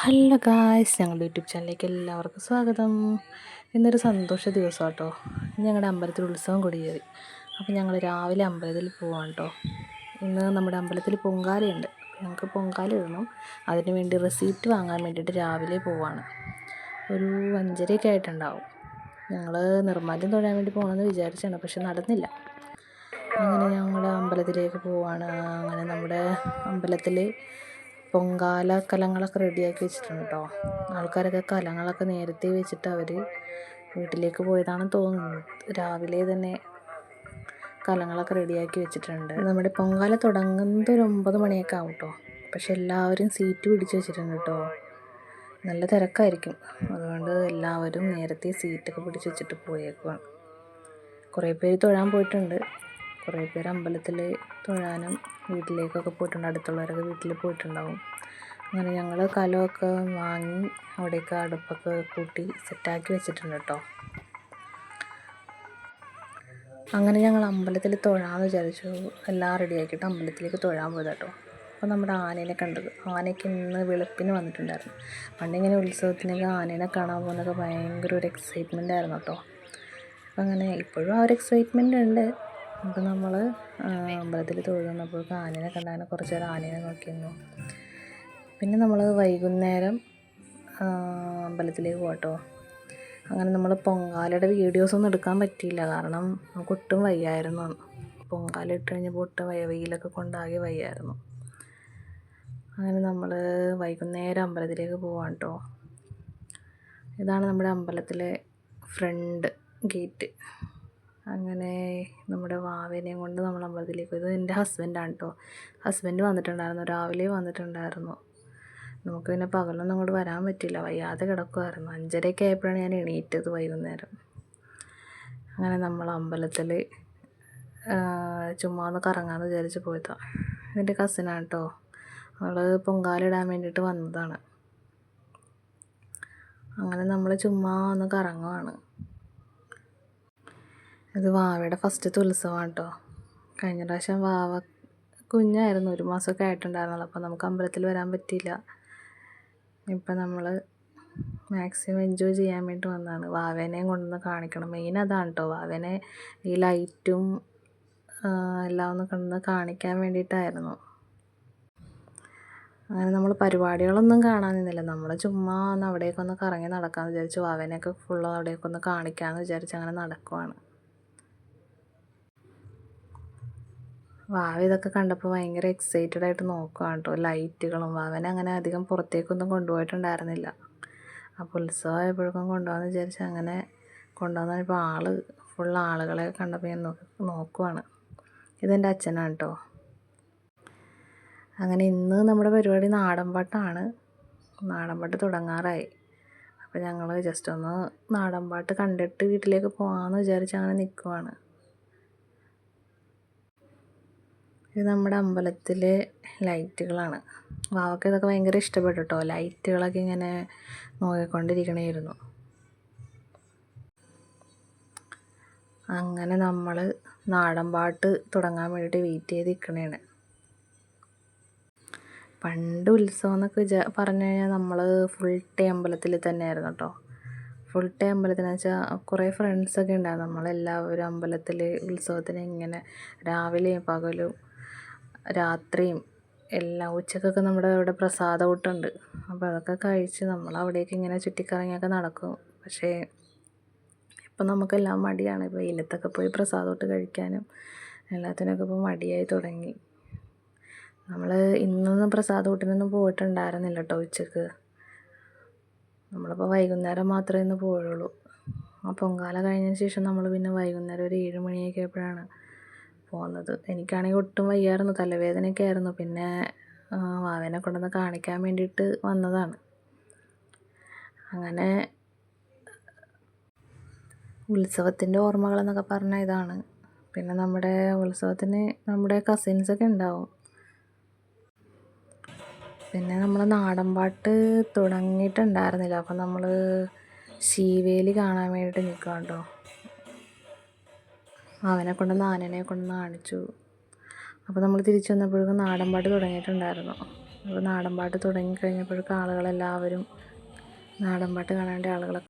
Hello guys ഞങ്ങളുടെ YouTube ചാനലിലേക്ക് എല്ലാവർക്കും സ്വാഗതം. ഇന്നൊരു സന്തോഷ ദിവസം കേട്ടോ ഞങ്ങളുടെ അമ്പലത്തിൽ ഉത്സവം കൊടിയേറി. അപ്പോൾ ഞങ്ങൾ രാവിലെ അമ്പലത്തിൽ പോവാം കേട്ടോ ഇന്ന് നമ്മുടെ അമ്പലത്തിൽ പൊങ്കാലയുണ്ട്. ഞങ്ങൾക്ക് പൊങ്കാല ഇടണം. അതിന് വേണ്ടി റെസീപ്റ്റ് വാങ്ങാൻ വേണ്ടിയിട്ട് രാവിലെ പോവാണ്. ഒരു അഞ്ചരയൊക്കെ ആയിട്ടുണ്ടാവും. ഞങ്ങൾ നിർമ്മാല്യം തൊഴാൻ വേണ്ടി പോകണമെന്ന് വിചാരിച്ചാണ് പക്ഷെ നടന്നില്ല. അങ്ങനെ ഞങ്ങൾ അമ്പലത്തിലേക്ക് പോവാണ്. അങ്ങനെ നമ്മുടെ അമ്പലത്തിൽ പൊങ്കാല കലങ്ങളൊക്കെ റെഡിയാക്കി വെച്ചിട്ടുണ്ട്? കേട്ടോ ആൾക്കാരൊക്കെ കലങ്ങളൊക്കെ നേരത്തെ വെച്ചിട്ട് അവർ വീട്ടിലേക്ക് പോയതാണെന്ന് തോന്നുന്നു. രാവിലെ തന്നെ കലങ്ങളൊക്കെ റെഡിയാക്കി വെച്ചിട്ടുണ്ട്. നമ്മുടെ പൊങ്കാല തുടങ്ങുന്നത് ഒരു ഒമ്പത് മണിയൊക്കെ ആവും കേട്ടോ പക്ഷെ എല്ലാവരും സീറ്റ് പിടിച്ച് വെച്ചിട്ടുണ്ട് കേട്ടോ നല്ല തിരക്കായിരിക്കും. അതുകൊണ്ട് എല്ലാവരും നേരത്തെ സീറ്റൊക്കെ പിടിച്ച് വെച്ചിട്ട് പോയേക്കുവാണ്. കുറേ പേര് തൊഴാൻ പോയിട്ടുണ്ട്. കുറേ പേര് അമ്പലത്തിൽ തൊഴാനും വീട്ടിലേക്കൊക്കെ പോയിട്ടുണ്ട്. അടുത്തുള്ളവരൊക്കെ വീട്ടിൽ പോയിട്ടുണ്ടാവും. അങ്ങനെ ഞങ്ങൾ കലമൊക്കെ വാങ്ങി അവിടെയൊക്കെ അടുപ്പൊക്കെ കൂട്ടി സെറ്റാക്കി വെച്ചിട്ടുണ്ട് കേട്ടോ. അങ്ങനെ ഞങ്ങൾ അമ്പലത്തിൽ തൊഴാമെന്ന് വിചാരിച്ചു. എല്ലാം റെഡിയാക്കിയിട്ട് അമ്പലത്തിലേക്ക് തൊഴാൻ പോയത് കേട്ടോ. അപ്പോൾ നമ്മുടെ ആനേനെ കണ്ടത്. ആനയ്ക്ക് ഇന്ന് വെളുപ്പിന് വന്നിട്ടുണ്ടായിരുന്നു. പണ്ടിങ്ങനെ ഉത്സവത്തിനൊക്കെ ആനേനെ കാണാൻ പോകുന്നതൊക്കെ ഭയങ്കര ഒരു എക്സൈറ്റ്മെന്റ് ആയിരുന്നു കേട്ടോ. അപ്പം അങ്ങനെ ഇപ്പോഴും ആ ഒരു എക്സൈറ്റ്മെന്റ് ഉണ്ട്. അപ്പോൾ നമ്മൾ അമ്പലത്തിൽ തൊഴുന്നപ്പോൾ ആനേനെ കണ്ടാൽ കുറച്ച് നേരം ആനേനെ നോക്കിയിരുന്നു. പിന്നെ നമ്മൾ വൈകുന്നേരം അമ്പലത്തിലേക്ക് പോകട്ടോ അങ്ങനെ നമ്മൾ പൊങ്കാലയുടെ വീഡിയോസൊന്നും എടുക്കാൻ പറ്റിയില്ല. കാരണം നമുക്ക് ഒട്ടും വയ്യായിരുന്നു. പൊങ്കാല ഇട്ട് കഴിഞ്ഞപ്പോൾ ഒട്ടും വയ്യ വെയിലൊക്കെ കൊണ്ടാകെ വയ്യായിരുന്നു. അങ്ങനെ നമ്മൾ വൈകുന്നേരം അമ്പലത്തിലേക്ക് പോവാം കേട്ടോ ഇതാണ് നമ്മുടെ അമ്പലത്തിലെ ഫ്രണ്ട് ഗേറ്റ്. അങ്ങനെ നമ്മുടെ വാവേനെയും കൊണ്ട് നമ്മൾ അമ്പലത്തിലേക്ക് പോയത്. എന്റെ ഹസ്ബൻഡാണ് കേട്ടോ ഹസ്ബൻഡ് വന്നിട്ടുണ്ടായിരുന്നു. രാവിലെ വന്നിട്ടുണ്ടായിരുന്നു. നമുക്ക് പിന്നെ പകലൊന്നും അങ്ങോട്ട് വരാൻ പറ്റില്ല. വയ്യാതെ കിടക്കുമായിരുന്നു അഞ്ചരയൊക്കെ ആയപ്പോഴാണ് ഞാൻ എണീറ്റത് വൈകുന്നേരം. അങ്ങനെ നമ്മൾ അമ്പലത്തിൽ ചുമ്മാ ഒന്ന് കറങ്ങാമെന്ന് വിചാരിച്ച് പോയതാണ് എന്റെ കസിനാണ് കേട്ടോ അവൾ പൊങ്കാലിടാൻ വേണ്ടിയിട്ട് വന്നതാണ്. അങ്ങനെ നമ്മൾ ചുമ്മാ ഒന്ന് കറങ്ങുവാണ്. ഇത് വാവയുടെ ഫസ്റ്റത്തെ ഉത്സവമാണ് കേട്ടോ കഴിഞ്ഞ പ്രാവശ്യം വാവ കുഞ്ഞായിരുന്നു ഒരു മാസമൊക്കെ ആയിട്ടുണ്ടായിരുന്നുള്ളൂ. അപ്പോൾ നമുക്ക് അമ്പലത്തിൽ വരാൻ പറ്റിയില്ല. ഇപ്പം നമ്മൾ മാക്സിമം എൻജോയ് ചെയ്യാൻ വേണ്ടി വന്നതാണ്. വാവേനെയും കൊണ്ടുവന്ന് കാണിക്കണം. മെയിൻ അതാണ് കേട്ടോ വാവേനെ ഈ ലൈറ്റും എല്ലാം ഒന്ന് കൊണ്ടുവന്ന് കാണിക്കാൻ വേണ്ടിയിട്ടായിരുന്നു. അങ്ങനെ നമ്മൾ പരിപാടികളൊന്നും കാണാൻ നിന്നില്ല. നമ്മൾ ചുമ്മാ ഒന്ന് അവിടേക്കൊന്ന് കറങ്ങി നടക്കാമെന്ന് വിചാരിച്ചു വാവേനെയൊക്കെ ഫുള്ള് അവിടേക്കൊന്ന് കാണിക്കാമെന്ന് വിചാരിച്ച് അങ്ങനെ നടക്കുവാണ്. വാവ ഇതൊക്കെ കണ്ടപ്പോൾ ഭയങ്കര എക്സൈറ്റഡ് ആയിട്ട് നോക്കുകയാണ് കേട്ടോ. ലൈറ്റുകളും വാവനെ അങ്ങനെ അധികം പുറത്തേക്കൊന്നും കൊണ്ടുപോയിട്ടുണ്ടായിരുന്നില്ല. അപ്പോൾ ഉത്സവമായപ്പോഴേക്കും കൊണ്ടുപോകാമെന്ന് വിചാരിച്ച് അങ്ങനെ കൊണ്ടുവന്നപ്പോൾ ആൾ ഫുൾ ആളുകളെ കണ്ടപ്പോൾ ഞാൻ നോക്കുവാണ്. ഇതെന്റെ അച്ഛനാണ് കേട്ടോ. അങ്ങനെ ഇന്ന് നമ്മുടെ പരിപാടി നാടൻപാട്ടാണ്. നാടൻപാട്ട് തുടങ്ങാറായി. അപ്പോൾ ഞങ്ങൾ ജസ്റ്റ് ഒന്ന് നാടൻപാട്ട് കണ്ടിട്ട് വീട്ടിലേക്ക് പോകാമെന്ന് വിചാരിച്ച് അങ്ങനെ നിൽക്കുവാണ് ഇത് നമ്മുടെ അമ്പലത്തിലെ ലൈറ്റുകളാണ്. വാവക്ക് ഇതൊക്കെ ഭയങ്കര ഇഷ്ടപ്പെട്ടു കേട്ടോ ലൈറ്റുകളൊക്കെ ഇങ്ങനെ നോക്കിക്കൊണ്ടിരിക്കണമായിരുന്നു അങ്ങനെ നമ്മൾ നാടൻ പാട്ട് തുടങ്ങാൻ വേണ്ടിയിട്ട് വെയിറ്റ് ചെയ്ത് നിൽക്കണേണ് പണ്ട് ഉത്സവം എന്നൊക്കെ വിചാ പറഞ്ഞു കഴിഞ്ഞാൽ നമ്മൾ ഫുൾ ടൈം അമ്പലത്തിൽ തന്നെയായിരുന്നു കേട്ടോ ഫുൾ ടൈം അമ്പലത്തിലെന്ന് വെച്ചാൽ കുറേ ഫ്രണ്ട്സൊക്കെ ഉണ്ടായിരുന്നു. നമ്മളെല്ലാവരും അമ്പലത്തിൽ ഉത്സവത്തിന് ഇങ്ങനെ രാവിലെയും പകലും രാത്രിയും എല്ലാം ഉച്ചക്കൊക്കെ നമ്മുടെ ഇവിടെ പ്രസാദകൂട്ടുണ്ട് അപ്പോൾ അതൊക്കെ കഴിച്ച് നമ്മൾ അവിടേക്ക് ഇങ്ങനെ ചുറ്റിക്കറങ്ങിയൊക്കെ നടക്കും. പക്ഷേ ഇപ്പം നമുക്കെല്ലാം മടിയാണ്. വെയിലത്തൊക്കെ പോയി പ്രസാദോട്ട് കഴിക്കാനും എല്ലാത്തിനൊക്കെ ഇപ്പോൾ മടിയായി തുടങ്ങി. നമ്മൾ ഇന്നൊന്നും പ്രസാദകൂട്ടിനൊന്നും പോയിട്ടുണ്ടായിരുന്നില്ല കേട്ടോ ഉച്ചയ്ക്ക്. നമ്മളിപ്പോൾ വൈകുന്നേരം മാത്രമേ ഇന്ന് പോയുള്ളൂ ആ പൊങ്കാല കഴിഞ്ഞതിന് ശേഷം നമ്മൾ പിന്നെ വൈകുന്നേരം ഒരു ഏഴ് മണിയൊക്കെ ആയപ്പോഴാണ് പോകുന്നത് എനിക്കാണെങ്കിൽ ഒട്ടും വയ്യായിരുന്നു. തലവേദനയൊക്കെ ആയിരുന്നു. പിന്നെ വാവനെ കൊണ്ടുവന്ന് കാണിക്കാൻ വേണ്ടിയിട്ട് വന്നതാണ്. അങ്ങനെ ഉത്സവത്തിന്റെ ഓർമ്മകളെന്നൊക്കെ പറഞ്ഞാൽ ഇതാണ്. പിന്നെ നമ്മുടെ ഉത്സവത്തിന് നമ്മുടെ കസിൻസൊക്കെ ഉണ്ടാവും. പിന്നെ നമ്മൾ നാടൻ പാട്ട് തുടങ്ങിയിട്ടുണ്ടായിരുന്നില്ല. അപ്പം നമ്മൾ ശീവേലി കാണാൻ വേണ്ടിയിട്ട് നിൽക്കാം കേട്ടോ അവനെ കൊണ്ടുവന്ന് ആനനെ കൊണ്ടുവന്ന് കാണിച്ചു. അപ്പോൾ നമ്മൾ തിരിച്ചു വന്നപ്പോഴേക്കും നാടൻപാട്ട് തുടങ്ങിയിട്ടുണ്ടായിരുന്നു. അപ്പോൾ നാടൻപാട്ട് തുടങ്ങിക്കഴിഞ്ഞപ്പോഴേക്കും തുടങ്ങി കഴിഞ്ഞപ്പോഴേക്കും ആളുകളെല്ലാവരും നാടൻപാട്ട് കാണാൻ വേണ്ടി ആളുകളൊക്കെ